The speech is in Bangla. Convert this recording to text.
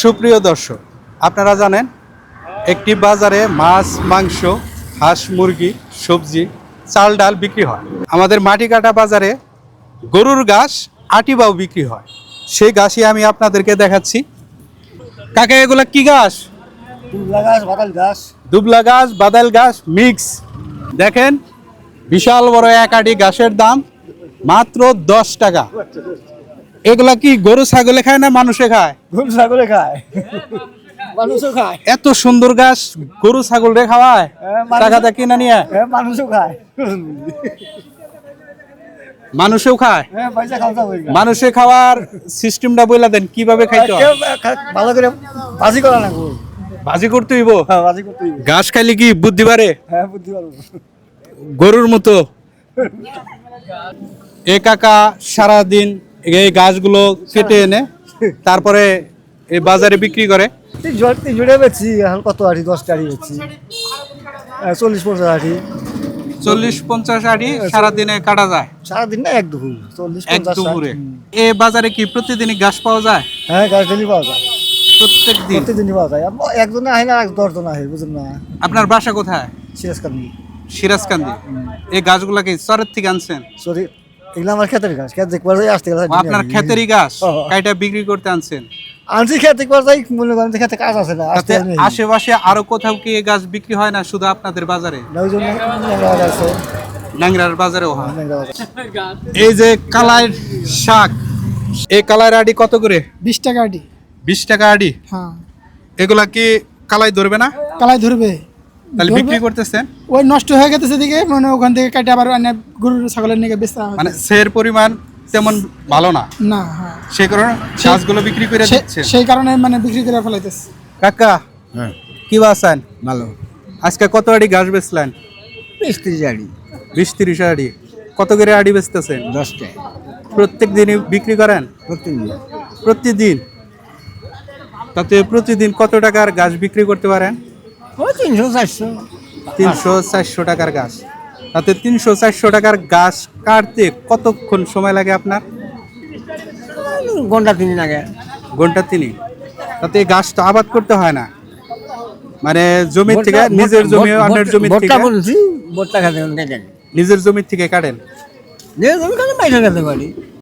সুপ্রিয় দর্শক আপনারা জানেন একটি বাজারে মাছ মাংস হাঁস মুরগি সবজি চাল ডাল বিক্রি হয়। আমাদের মাটি কাটা বাজারে গরুর ঘাস আটিবাও বিক্রি হয়। সেই ঘাসই আমি আপনাদেরকে দেখাচ্ছি। কাকা এগুলা কি ঘাস? তুলা গাছ বাতাল গাছ দুবলা ঘাস বাদাল ঘাস মিক্স। দেখেন বিশাল বড় এক আটি ঘাসের দাম মাত্র দশ টাকা। এগুলা কি গরু ছাগলে খায় না মানুষে খায়? গরু ছাগলে খায়। মানুষও খায়। এত সুন্দর গাছ গরু ছাগল রে খাওয়ায় হ্যাঁ, টাকাটা কিনা নিয়ে। হ্যাঁ মানুষও খায়। মানুষেও খায়? হ্যাঁ মানুষে খাওয়ার সিস্টেমটা বইলা দেন কীভাবে খাইতে হয়? ভালো করে ভাজি করা না ভাজি করতে হইব? হ্যাঁ ভাজি করতে হইবে। ঘাস খাইলে কি বুদ্ধি বাড়ে? হ্যাঁ বুদ্ধি গরুর মতো। এ কাকা সারাদিন এই গাছগুলো কেটে এনে তারপরে এই বাজারে বিক্রি করে। জোড়া তিন এখন কত আটি দশটা আটি বেচছি হ্যাঁ, চল্লিশ পঞ্চাশ আটি চল্লিশ পঞ্চাশ আড়ি সারাদিনে কাটা যায়। সারাদিন না এক দুপুর চল্লিশ এক। দুপুরে এ বাজারে কি প্রতিদিনই ঘাস পাওয়া যায়? হ্যাঁ গাছ ডেলি পাওয়া যায়। প্রত্যেক দিন প্রতিদিনই পাওয়া যায়। একজনে আহে না এক দশজন আহে বুঝলেন না? আপনার বাসা কোথায়? সিরাজ কান্দি সিরাজকান্দি এই গাছগুলাকে চরের থেকে আনছেন? সরি এগুলো আমার ক্ষেতের গাছ ক্ষেত দেখবার যাই আসতে গেলে আপনার ক্ষেতেরই গাছ কাইটা বিক্রি করতে আনছেন? আনছি ক্ষেত দেখবার যাই মনে করেন যে ক্ষেতে কাজ আছে না আশেপাশে আরও কোথাও কি এই গাছ বিক্রি হয় না শুধু আপনাদের বাজারে? ওই জন্য আছে। ন্যাংরার বাজারেও হয়। এই যে কালাই শাক এই কালাই আডি কত করে? বিশ টাকা আটি বিশ টাকা আডি? হ্যাঁ। এগুলা কি কালাই ধরবে না? কালাই ধরবে। তাহলে বিক্রি করতেছেন ওই নষ্ট হয়ে গেছে দিকে মানে ওখান থেকে কাটে আবার অন্য গরুর ছাগলের নিকে বেচতে মানে সের পরিমাণ তেমন ভালো না? না হ্যাঁ। সে কারণে গাছগুলো বিক্রি করে দিচ্ছেন সেই কারণে মানে বিক্রি করে ফেলাইতেছে। কাকা হ্যাঁ। কি বাসান ভালো। আজকে কত আড়ি গাছ বেচলেন? মিস্ত্রি জানি বিশ তিরিশ আড়ি। কত করে আড়ি বেচতেছেন? দশটা প্রত্যেক দিনই বিক্রি করেন? প্রতিদিন প্রতিদিন? তাতে প্রতিদিন কত টাকার গাছ বিক্রি করতে পারেন? ওই তিনশো চারশো। তিনশো চারশো টাকার গাছ। তাতে তিনশো চারশো টাকার গাছ কাটতে কতক্ষণ সময় লাগে আপনার? ঘণ্টা তিন আগে। ঘণ্টা তিনি তাতে গাছ তো আবাদ করতে হয় না। মানে জমি থেকে নিজের জমি অন্যের জমি থেকে বলছি নিজের জমি থেকে কাটেন। নিজের জমি বাইরে পারি।